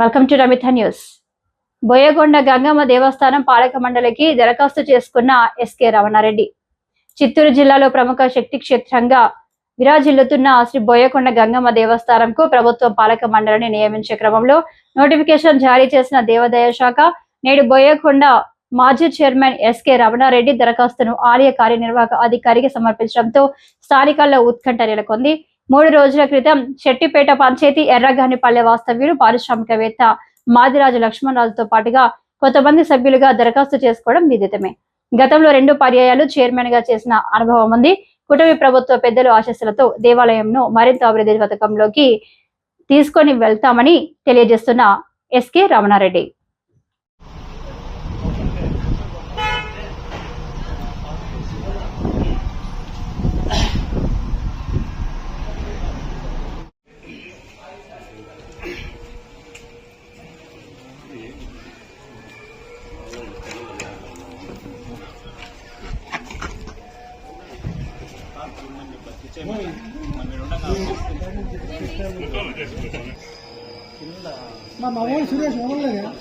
Welcome to Ramita news. Boyagonda Gangamma దేవస్థానం పాలక మండలికి దరఖాస్తు చేసుకున్న ఎస్కే రమణారెడ్డి. చిత్తూరు జిల్లాలో ప్రముఖ శక్తి క్షేత్రంగా విరాజిల్లుతున్న శ్రీ బోయకొండ గంగమ్మ దేవస్థానంకు ప్రభుత్వం పాలక మండలిని నియమించే క్రమంలో నోటిఫికేషన్ జారీ చేసిన దేవాదాయ శాఖ నేడు బోయకొండ మాజీ చైర్మన్ ఎస్కే రమణారెడ్డి దరఖాస్తును ఆలయ కార్యనిర్వాహక అధికారికి సమర్పించడంతో స్థానికాల్లో ఉత్కంఠ నెలకొంది. మూడు రోజుల క్రితం శెట్టిపేట పంచాయతీ ఎర్రగానిపల్లె వాస్తవ్యులు పారిశ్రామికవేత్త మాదిరాజు లక్ష్మణరాజుతో పాటుగా కొంతమంది సభ్యులుగా దరఖాస్తు చేసుకోవడం విదితమే. గతంలో రెండు పర్యాయాలు చైర్మన్గా చేసిన అనుభవం ఉంది. కుటుంబ ప్రభుత్వ పెద్దలు ఆశస్సులతో దేవాలయంను మరింత అభివృద్ధి పథకంలోకి తీసుకొని వెళ్తామని తెలియజేస్తున్న ఎస్కే రమణారెడ్డి మా మామూలు సురేష్ మామూలుగా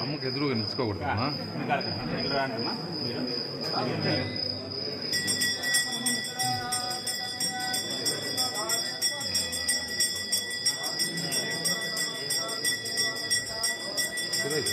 అమ్మకి ఎదురుగా నిలుచుకోకూడదు అమ్మా. Suresh,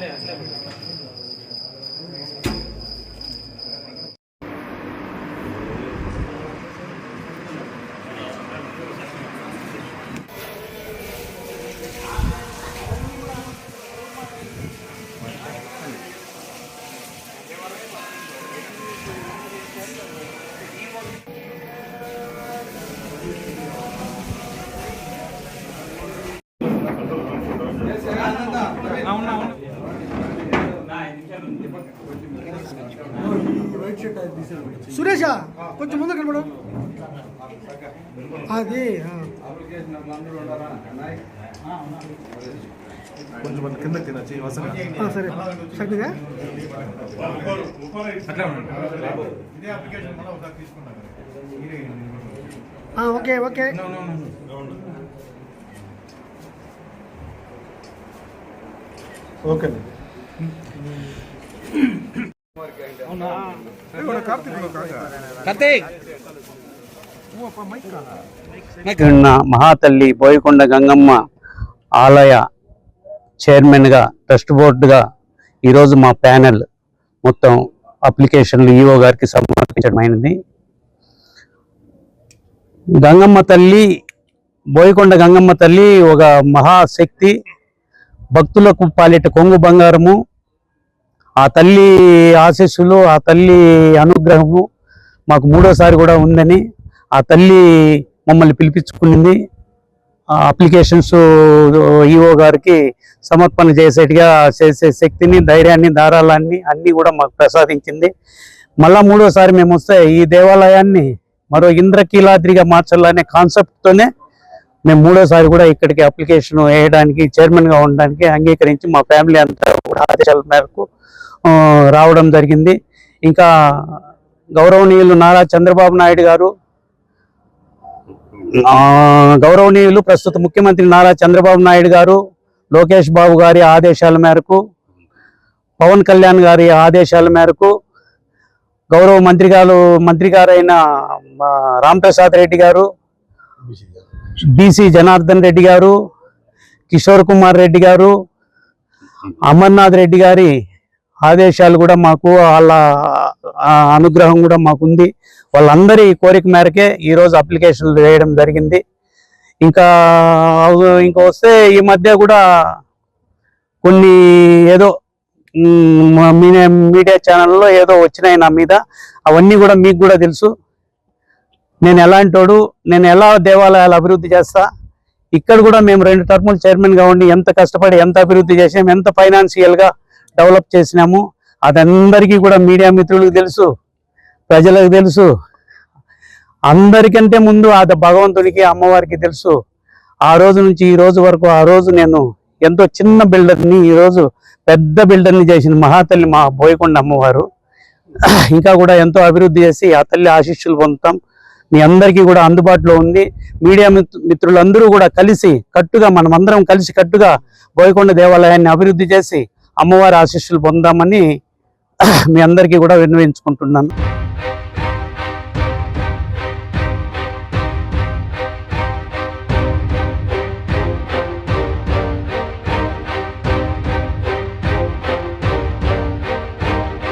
claro, claro. సురేష కొంచెం ముందు కనబడు. అది ఆ. కొంచెం కింద తినచ్చి సరే. ఆ, ఓకే ఓకే. ఓకే ఉన్న మహాతల్లి బోయకొండ గంగమ్మ ఆలయ చైర్మన్గా ట్రస్ట్ బోర్డుగా ఈరోజు మా ప్యానెల్ మొత్తం అప్లికేషన్లు ఈఓ గారికి సమర్పించడమైనది గంగమ్మ తల్లి బోయకొండ గంగమ్మ తల్లి ఒక మహాశక్తి. భక్తులకు పాలిట కొంగు బంగారము ఆ తల్లి ఆశీస్సులు ఆ తల్లి అనుగ్రహము మాకు మూడోసారి కూడా ఉందని ఆ తల్లి మమ్మల్ని పిలిపించుకునింది. ఆ అప్లికేషన్స్ ఈఓ గారికి సమర్పణ చేసేట్టుగా చేసే శక్తిని ధైర్యాన్ని దారాలన్నీ అన్నీ కూడా మాకు ప్రసాదించింది. మళ్ళా మూడోసారి మేము వస్తే ఈ దేవాలయాన్ని మరో ఇంద్రకీలాద్రిగా మార్చాలనే కాన్సెప్ట్తోనే మేము మూడోసారి కూడా ఇక్కడికి అప్లికేషన్ వేయడానికి చైర్మన్గా ఉండడానికి అంగీకరించి మా ఫ్యామిలీ అంతా కూడా ఆదేశాల మేరకు రావడం జరిగింది. ఇంకా గౌరవనీయులు నారా చంద్రబాబు నాయుడు గారు గౌరవనీయులు ప్రస్తుత ముఖ్యమంత్రి నారా చంద్రబాబు నాయుడు గారు లోకేష్ బాబు గారి ఆదేశాల మేరకు పవన్ కళ్యాణ్ గారి ఆదేశాల మేరకు గౌరవ మంత్రి గారు మంత్రి గారైన రాంప్రసాద్ రెడ్డి గారు బీసీ జనార్దన్ రెడ్డి గారు కిషోర్ కుమార్ రెడ్డి గారు అమర్నాథ్ రెడ్డి గారి ఆదేశాలు కూడా మాకు వాళ్ళ అనుగ్రహం కూడా మాకుంది. వాళ్ళందరి కోరిక మేరకే ఈరోజు అప్లికేషన్లు వేయడం జరిగింది. ఇంకా ఇంకా వస్తే ఈ మధ్య కూడా కొన్ని ఏదో మీడియా ఛానల్లో ఏదో వచ్చినాయి నా మీద. అవన్నీ కూడా మీకు కూడా తెలుసు. నేను ఎలాంటోడు నేను ఎలా దేవాలయాలు అభివృద్ధి చేస్తా? ఇక్కడ కూడా మేము రెండు టర్ములు చైర్మన్గా ఉండి ఎంత కష్టపడి ఎంత అభివృద్ధి చేసాం ఎంత ఫైనాన్షియల్గా డెవలప్ చేసినాము అదందరికీ కూడా మీడియా మిత్రులకు తెలుసు ప్రజలకు తెలుసు. అందరికంటే ముందు అది భగవంతునికి అమ్మవారికి తెలుసు. ఆ రోజు నుంచి ఈ రోజు వరకు ఆ రోజు నేను ఎంతో చిన్న బిల్డర్ని ఈ రోజు పెద్ద బిల్డర్ని చేసిన మహాతల్లి మా బోయకొండ అమ్మవారు. ఇంకా కూడా ఎంతో అభివృద్ధి చేసి ఆ తల్లి ఆశీస్సులు పొందుతాం. మీ అందరికీ కూడా అందుబాటులో ఉంది. మీడియా మిత్రులందరూ కూడా కలిసి కట్టుగా మనం అందరం కలిసి కట్టుగా బోయకొండ దేవాలయాన్ని అభివృద్ధి చేసి అమ్మవారి ఆశీస్సులు పొందామని మీ అందరికీ కూడా విన్నవించుకుంటున్నాను.